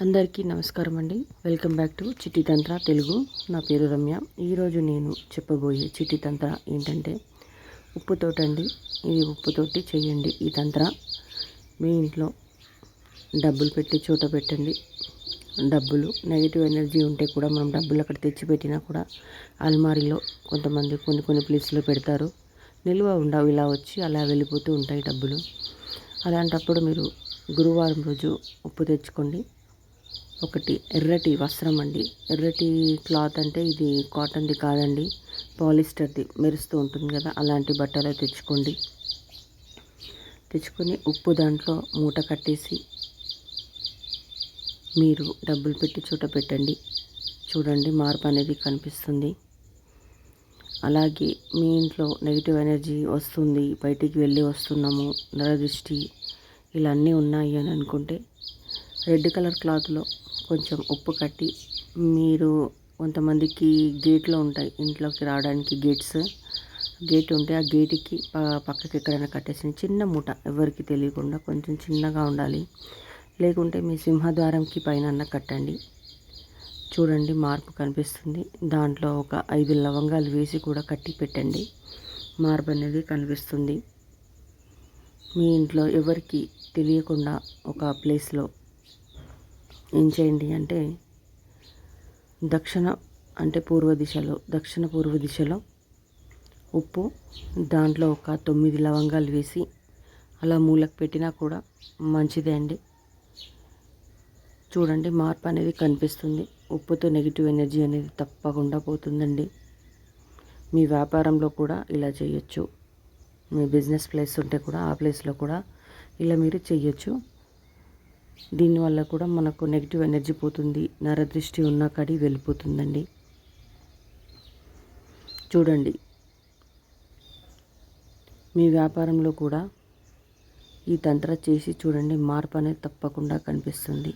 అందరికీ నమస్కారం అండి. Welcome back to Chittitantra Telugu. నా పేరు రమ్య. ఈరోజు నేను చెప్పబోయే చిట్టితంత్ర తంత్ర ఏంటంటే ఉప్పుతోటండి ఇది ఉప్పుతోటి చేయండి ఈ తంత్ర. మీ ఇంట్లో డబ్బులు పెట్టి చోట పెట్టండి. డబ్బులు నెగిటివ్ ఎనర్జీ ఉంటే కూడా మనం డబ్బులు అక్కడ తెచ్చిపెట్టినా కూడా అల్మారీలో కొంతమంది కొన్ని కొన్ని ప్లేస్లో పెడతారు. నిల్వ ఉండవు ఇలా వచ్చి అలా వెళ్ళిపోతూ ఉంటాయి డబ్బులు. అలాంటప్పుడు మీరు గురువారం రోజు ఉప్పు తెచ్చుకోండి. ఒకటి ఎర్రటి వస్త్రం అండి. ఎర్రటి క్లాత్ అంటే ఇది కాటన్ది కాదండి. పాలిస్టర్ది మెరుస్తూ ఉంటుంది కదా అలాంటి బట్టలు తెచ్చుకోండి. తెచ్చుకొని ఉప్పు దాంట్లో మూట కట్టేసి మీరు డబ్బులు పెట్టి చూట పెట్టండి. చూడండి మార్పు అనేది కనిపిస్తుంది. అలాగే మీ ఇంట్లో నెగిటివ్ ఎనర్జీ వస్తుంది బయటికి వెళ్ళి వస్తున్నాము నరదృష్టి ఇలా అన్నీ ఉన్నాయి అని అనుకుంటే రెడ్ కలర్ క్లాత్లో కొంచెం ఉప్పు కట్టి మీరు కొంతమందికి గేట్లో ఉంటాయి ఇంట్లోకి రావడానికి గేట్స్. గేట్ ఉంటే ఆ గేట్కి పక్కకి ఎక్కడైనా కట్టేసిన చిన్న మూట ఎవరికి తెలియకుండా కొంచెం చిన్నగా ఉండాలి. లేకుంటే మీ సింహద్వారంకి పైన కట్టండి. చూడండి మార్పు కనిపిస్తుంది. దాంట్లో ఒక ఐదు లవంగాలు వేసి కూడా కట్టి పెట్టండి. మార్పు అనేది కనిపిస్తుంది. మీ ఇంట్లో ఎవరికి తెలియకుండా ఒక ప్లేస్లో ఏం చేయండి అంటే దక్షిణ అంటే పూర్వ దిశలో దక్షిణ పూర్వ దిశలో ఉప్పు దాంట్లో ఒక తొమ్మిది లవంగాలు వేసి అలా మూలకు పెట్టినా కూడా మంచిదే అండి. చూడండి మార్పు అనేది కనిపిస్తుంది. ఉప్పుతో నెగిటివ్ ఎనర్జీ అనేది తప్పకుండా పోతుందండి. మీ వ్యాపారంలో కూడా ఇలా చేయొచ్చు. మీ బిజినెస్ ప్లేస్ ఉంటే కూడా ఆ ప్లేస్లో కూడా ఇలా మీరు చేయొచ్చు. దీనివల్ల కూడా మనకు నెగిటివ్ ఎనర్జీ పోతుంది నరదృష్టి ఉన్న కడి వెళ్ళిపోతుందండి. చూడండి మీ వ్యాపారంలో కూడా ఈ తంత్ర చేసి చూడండి మార్పు అనేది తప్పకుండా కనిపిస్తుంది.